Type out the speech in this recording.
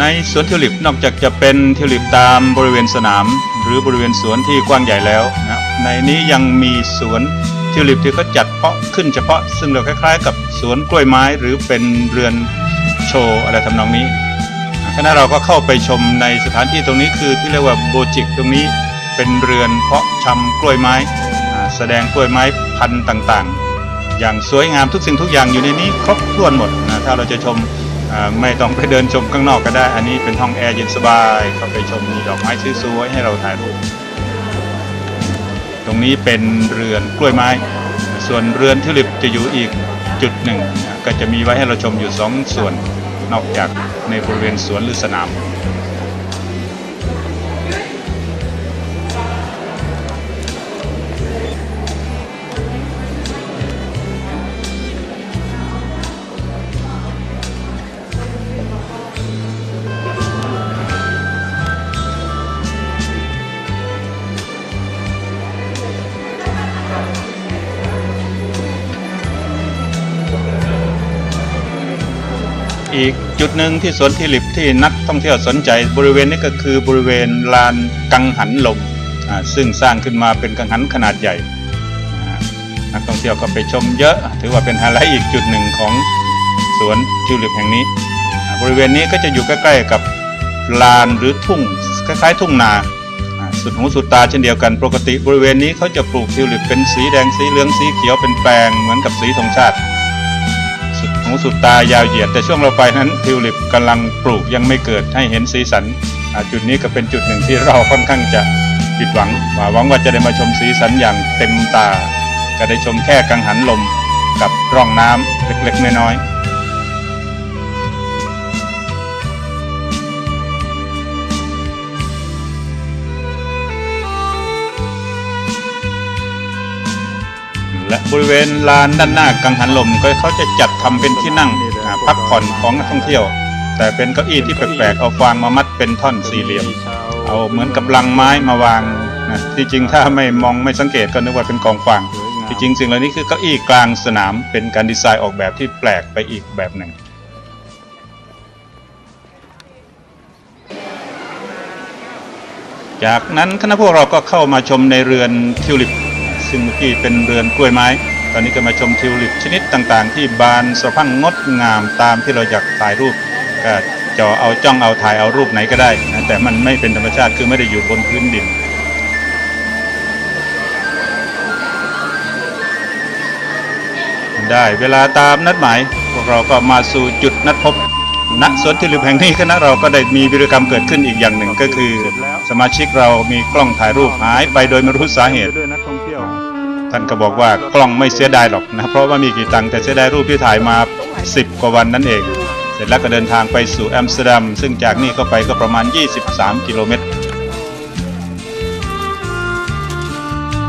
ในสวนทิวลิปนอกจากจะเป็นทิวลิปตามบริเวณสนาม หรือบริเวณสวนที่กว้างใหญ่แล้วนะในนี้ยังมีสวนทิวลิปที่เขาจัดเพาะขึ้นเฉพาะ ซึ่งเราคล้ายๆ กับสวนกล้วยไม้หรือเป็นเรือนโชว์อะไรทำนองนี้คณะเราก็เข้าไปชมในสถานที่ตรงนี้คือที่เรียกว่าโบจิกตรงนี้เป็นเรือนเพาะชำกล้วยไม้ แสดงกล้วยไม้พันธุ์ต่างๆ อย่างสวยงามทุกสิ่งทุกอย่างอยู่ในนี้ครบถ้วนหมดนะถ้าเราจะชม ไม่ต้องไปเดินชมข้างนอกก็ได้ อันนี้เป็นห้องแอร์เย็นสบาย เข้าไปชมมีดอกไม้สวยๆให้เราถ่ายรูป ตรงนี้เป็นเรือนกล้วยไม้ ส่วนเรือนทิวลิปจะอยู่อีกจุดหนึ่งนะก็จะมีไว้ให้เราชมอยู่สองส่วน นอกจากในบริเวณสวนหรือสนาม อีกจุดหนึ่งที่สวนทิลิปที่นักท่องเที่ยวสนใจบริเวณนี้ก็คือบริเวณลานกังหันลมซึ่งสร้างขึ้นมาเป็นกังหันขนาดใหญ่นักท่องเที่ยวก็ไปชมเยอะ ถือว่าเป็นไฮไลท์อีกจุดหนึ่งของสวนทิลิปแห่งนี้ บริเวณนี้ก็จะอยู่ใกล้ ๆกับลานหรือทุ่งคล้ายๆ ทุ่งนาสุดหูสุดตาเช่นเดียวกันปกติบริเวณนี้เขาจะปลูกทิวลิปเป็นสีแดงสีเหลืองสีเขียวเป็นแปลงเหมือนกับสีธงชาติ หูสุดตายาวเหยียด แต่ช่วงเราไปนั้นทิวลิปกำลังปลูกยังไม่เกิดให้เห็นสีสันจุดนี้ก็เป็นจุดหนึ่งที่เราค่อนข้างจะผิดหวังหวังว่าจะได้มาชมสีสันอย่างเต็มตา ก็ได้ชมแค่กังหันลมกับร่องน้ำเล็กๆน้อยๆ บริเวณลานด้านหน้ากังหันลมก็เขาจะจัดทำเป็นที่นั่งพักผ่อนของนักท่องเที่ยว แต่เป็นเก้าอี้ที่แปลกๆเอาฟางมามัดเป็นท่อนสี่เหลี่ยม เอาเหมือนกับลังไม้มาวางนะที่จริงถ้าไม่มองไม่สังเกตก็นึกว่าเป็นกองฟางที่จริงสิ่งเหล่านี้คือเก้าอี้กลางสนามเป็นการดีไซน์ออกแบบที่แปลกไปอีกแบบหนึ่งจากนั้นคณะพวกเราก็เข้ามาชมในเรือนทิวลิป ซึ่งเมื่อกี้เป็นเรือนกล้วยไม้ ตอนนี้ก็มาชมทิวลิปชนิดต่างๆ ที่บานสะพั่งงดงามตามที่เราอยากถ่ายรูปก็จอเอาจ้องเอาถ่ายเอารูปไหนก็ได้นะแต่มันไม่เป็นธรรมชาติคือไม่ได้อยู่บนพื้นดินได้เวลาตามนัดหมายพวกเราก็มาสู่จุดนัดพบณสวนทิลิปแห่งนี้คณะเราก็ได้มีวิรกรรมเกิดขึ้นอีกอย่างหนึ่งก็คือ สมาชิกเรามีกล้องถ่ายรูปหายไปโดยไม่รู้สาเหตุด้วยนัก ท่านก็บอกว่ากล้องไม่เสียดายหรอกนะเพราะว่ามีกี่ตังค์แต่เสียดายรูปที่ถ่ายมา 10 กว่าวันนั่นเอง เสร็จแล้วก็เดินทางไปสู่แอมสเตอร์ดัมซึ่งจากนี่ก็ไปก็ประมาณ 23 กิโลเมตร